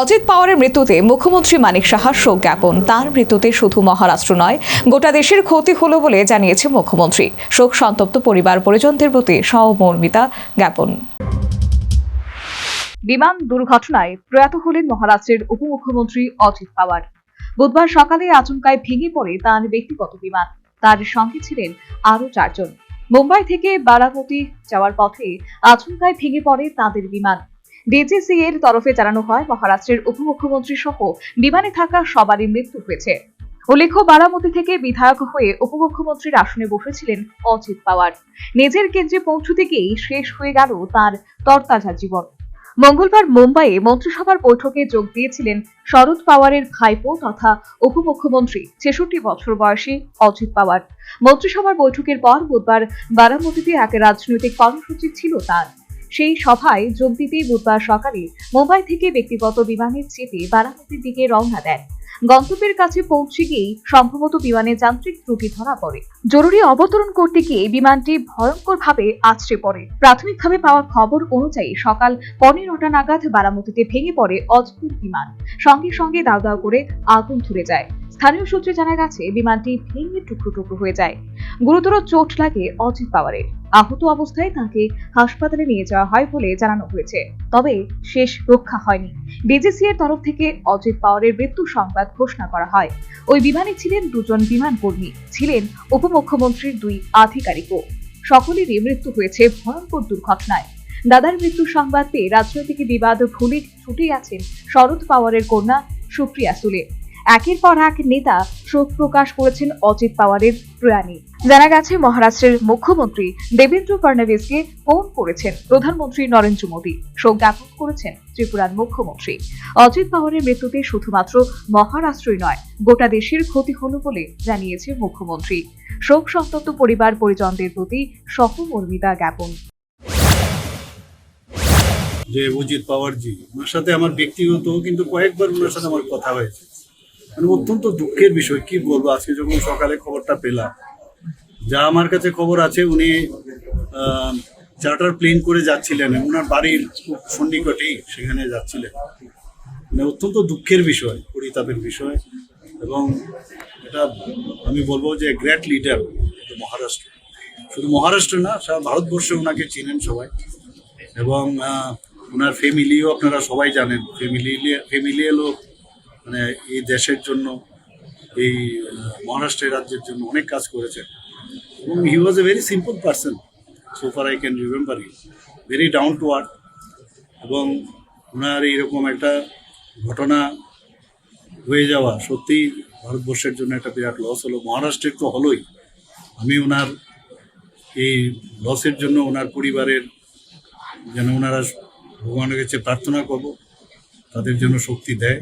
অজিত পাওয়ারের মৃত্যুতে মুখ্যমন্ত্রী মানিক সাহার শোক জ্ঞাপন। তার মৃত্যুতে শুধু মহারাষ্ট্র নয়, গোটা দেশের ক্ষতি হলো বলে জানিয়েছে মুখ্যমন্ত্রী। শোক সন্তপ্ত পরিবার পরিজনদের প্রতি সহমর্মিতা জ্ঞাপন। বিমান দুর্ঘটনায় প্রয়াত হলেন মহারাষ্ট্রের উপমুখ্যমন্ত্রী অজিত পাওয়ার। বুধবার সকালে আচমকায় ভেঙে পড়ে তার ব্যক্তিগত বিমান। তার সঙ্গে ছিলেন আরও চারজন। মুম্বাই থেকে বারামতি যাওয়ার পথে আচমকায় ভেঙে পড়ে তাদের বিমান। ডিজিসি এর তরফে জানানো হয়, মহারাষ্ট্রের উপমুখ্যমন্ত্রী সহ বিমানে থাকা সবারই মৃত্যু হয়েছে। উল্লেখ্য, বারামতি থেকে বিধায়ক হয়ে উপমুখ্যমন্ত্রীর আসনে বসেছিলেন অজিত পাওয়ার। নিজের কেন্দ্রে পৌঁছতে গিয়েই শেষ হয়ে গেল তার তরতাজা জীবন। মঙ্গলবার মুম্বাইয়ে মন্ত্রিসভার বৈঠকে যোগ দিয়েছিলেন শরদ পাওয়ারের ভাইপো তথা উপমুখ্যমন্ত্রী ছেষট্টি বছর বয়সী অজিত পাওয়ার। মন্ত্রিসভার বৈঠকের পর বুধবার বারামতিতে এক রাজনৈতিক কর্মসূচি ছিল তার। সেই সভায় যোগ দিতে বুধবার সকালে মুম্বাই থেকে ব্যক্তিগত বিমানে চেপে বারামতির দিকে রওনা দেন। গন্তব্যের কাছে পৌঁছে গিয়েই সম্ভবত বিমানে যান্ত্রিক ত্রুটি ধরা পড়ে। জরুরি অবতরণ করতে গিয়ে বিমানটি ভয়ঙ্করভাবে আছড়ে পড়ে। প্রাথমিকভাবে পাওয়া খবর অনুযায়ী সকাল পনেরো নটা নাগাদ বারামতিতে ভেঙে পড়ে অজপুর বিমান। সঙ্গে সঙ্গে দাউ দাউ করে আগুন ধরে যায়। স্থানীয় সূত্রে জানা গেছে, বিমানটি ভেঙে টুকরো টুকরো হয়ে যায়। গুরুতর চোট লাগে অজিত পাওয়ারের। আহত অবস্থায় তাকে হাসপাতালে নিয়ে যাওয়া হয় বলে জানানো হয়েছে। তবে শেষ রক্ষা হয়নি। ডিজিসি এর তরফ থেকে অজিত পাওয়ারের মৃত্যু সংবাদ ঘোষণা করা হয়। ওই বিমানে ছিলেন দুজন বিমান কর্মী। ছিলেন উপমুখ্যমন্ত্রীর দুই আধিকারিকও। সকলেরই মৃত্যু হয়েছে ভয়ঙ্কর দুর্ঘটনায়। দাদার মৃত্যু সংবাদ পেয়ে রাজনৈতিক বিবাদ ভুলে ছুটে গেছেন শরদ পাওয়ারের কন্যা সুপ্রিয়া সুলে। একের পর এক নেতা শোক প্রকাশ করেছেন অজিত পাওয়ারের প্রয়াণী। জানা গেছে, মহারাষ্ট্রের মুখ্যমন্ত্রী দেবেন্দ্র ফডণবীসকে ফোন করেছেন প্রধানমন্ত্রী নরেন্দ্র মোদী। শোক জ্ঞাপন করেছেন ত্রিপুরার মুখ্যমন্ত্রী। অজিত পাওয়ারের মৃত্যুতে শুধুমাত্র মহারাষ্ট্রই নয়, গোটা দেশের ক্ষতি হলো বলে জানিয়েছে মুখ্যমন্ত্রী। শোক সন্তপ্ত পরিবার পরিজনদের প্রতি সহমর্মিতা জ্ঞাপন। যে অজিত পাওয়ারজি, ওনার সাথে আমার ব্যক্তিগত, কিন্তু কয়েকবার ওনার সাথে আমার কথা হয়েছে। মানে অত্যন্ত দুঃখের বিষয়, কি বলব? আজকে যখন সকালে খবরটা পেলাম, যা আমার কাছে খবর আছে, উনি চার্টার প্লেন করে যাচ্ছিলেন ওনার বাড়ির খুব সন্নিকটেই সেখানে যাচ্ছিলেন। মানে অত্যন্ত দুঃখের বিষয়, পরিতাপের বিষয় এবং এটা আমি বলব যে গ্রেট লিডার মহারাষ্ট্র শুধু মহারাষ্ট্র না, সারা ভারতবর্ষে ওনাকে চিনেন সবাই এবং ওনার ফ্যামিলিও আপনারা সবাই জানেন। ফ্যামিলি ফ্যামিলি লোক মানে এই দেশের জন্য, এই মহারাষ্ট্রের রাজ্যের জন্য অনেক কাজ করেছেন। এবং he was a very simple person so far I can remember you very down to earth এবং ওনার এইরকম একটা ঘটনা হয়ে যাওয়া সত্যি ভারতবর্ষের জন্য একটা বিরাট লস হলো। মহারাষ্ট্রের তো হলোই। আমি ওনার এই লসের জন্য ওনার পরিবারের যেন ওনারা ভগবানের কাছে প্রার্থনা করব, তাদের জন্য শক্তি দেয়।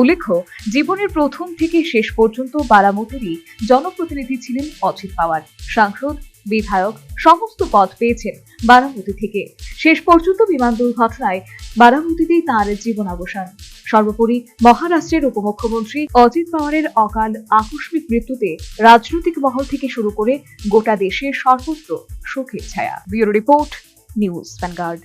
উল্লেখ্য, জীবনের প্রথম থেকে শেষ পর্যন্ত বারামতিরই জনপ্রতিনিধি ছিলেন অজিত পাওয়ার। সাংসদ, বিধায়ক, সমস্ত পদ পেয়েছেন বারামতি থেকে। শেষ পর্যন্ত বিমান দুর্ঘটনায় বারামতিতেই তাঁর জীবনাবসান। সর্বোপরি মহারাষ্ট্রের উপমুখ্যমন্ত্রী অজিত পাওয়ারের অকাল আকস্মিক মৃত্যুতে রাজনৈতিক মহল থেকে শুরু করে গোটা দেশের সর্বত্র শোকের ছায়া। Bureau report, news Vanguard.